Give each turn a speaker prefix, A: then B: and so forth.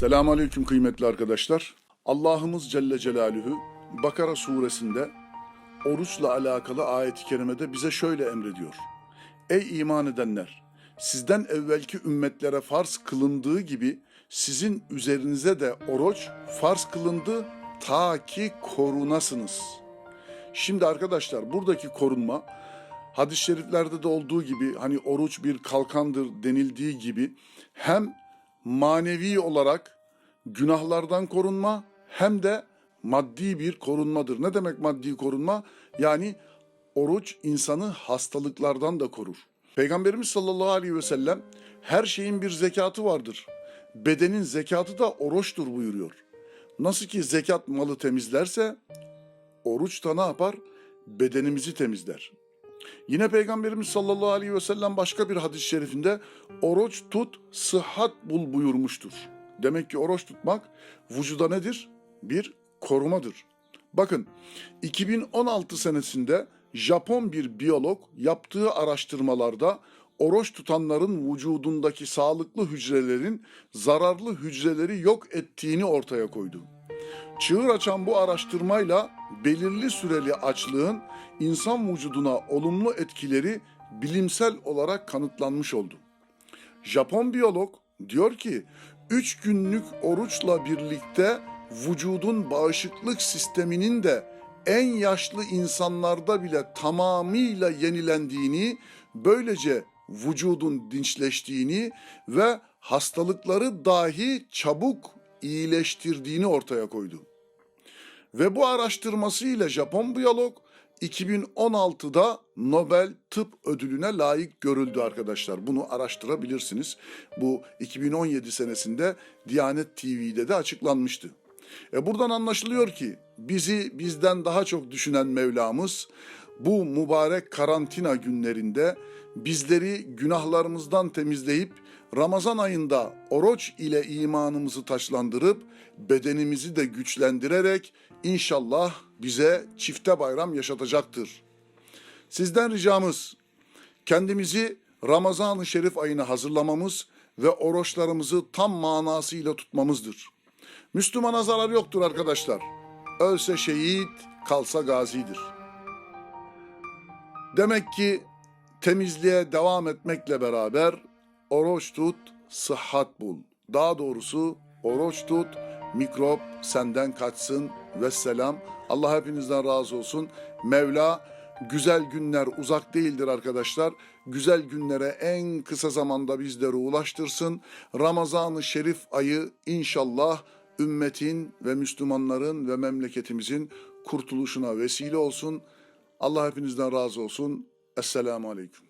A: Selamun Aleyküm kıymetli arkadaşlar. Allah'ımız Celle Celaluhu Bakara suresinde oruçla alakalı ayet-i kerimede bize şöyle emrediyor. Ey iman edenler! Sizden evvelki ümmetlere farz kılındığı gibi sizin üzerinize de oruç farz kılındı ta ki korunasınız. Şimdi arkadaşlar buradaki korunma hadis-i şeriflerde de olduğu gibi hani oruç bir kalkandır denildiği gibi hem manevi olarak günahlardan korunma hem de maddi bir korunmadır. Ne demek maddi korunma? Yani oruç insanı hastalıklardan da korur. Peygamberimiz sallallahu aleyhi ve sellem her şeyin bir zekatı vardır. Bedenin zekatı da oruçtur buyuruyor. Nasıl ki zekat malı temizlerse oruç da ne yapar? Bedenimizi temizler. Yine Peygamberimiz sallallahu aleyhi ve sellem başka bir hadis-i şerifinde oruç tut, sıhhat bul buyurmuştur. Demek ki oruç tutmak vücuda nedir? Bir korumadır. Bakın 2016 senesinde Japon bir biyolog yaptığı araştırmalarda oruç tutanların vücudundaki sağlıklı hücrelerin zararlı hücreleri yok ettiğini ortaya koydu. Çığır açan bu araştırmayla belirli süreli açlığın insan vücuduna olumlu etkileri bilimsel olarak kanıtlanmış oldu. Japon biyolog diyor ki 3 günlük oruçla birlikte vücudun bağışıklık sisteminin de en yaşlı insanlarda bile tamamıyla yenilendiğini, böylece vücudun dinçleştiğini ve hastalıkları dahi çabuk iyileştirdiğini ortaya koydu. Ve bu araştırmasıyla Japon biyolog 2016'da Nobel Tıp Ödülüne layık görüldü arkadaşlar. Bunu araştırabilirsiniz. Bu 2017 senesinde Diyanet TV'de de açıklanmıştı. E buradan anlaşılıyor ki bizi bizden daha çok düşünen Mevlamız bu mübarek karantina günlerinde bizleri günahlarımızdan temizleyip Ramazan ayında oruç ile imanımızı taşlandırıp bedenimizi de güçlendirerek inşallah bize çifte bayram yaşatacaktır. Sizden ricamız kendimizi Ramazan-ı Şerif ayına hazırlamamız ve oruçlarımızı tam manasıyla tutmamızdır. Müslümana zarar yoktur arkadaşlar. Ölse şehit, kalsa gazidir. Demek ki temizliğe devam etmekle beraber oruç tut, sıhhat bul. Daha doğrusu oruç tut, mikrop senden kaçsın ve selam. Allah hepinizden razı olsun. Mevla güzel günler uzak değildir arkadaşlar. Güzel günlere en kısa zamanda bizleri ulaştırsın. Ramazan-ı Şerif ayı inşallah ümmetin ve Müslümanların ve memleketimizin kurtuluşuna vesile olsun. Allah hepinizden razı olsun. Esselamu Aleyküm.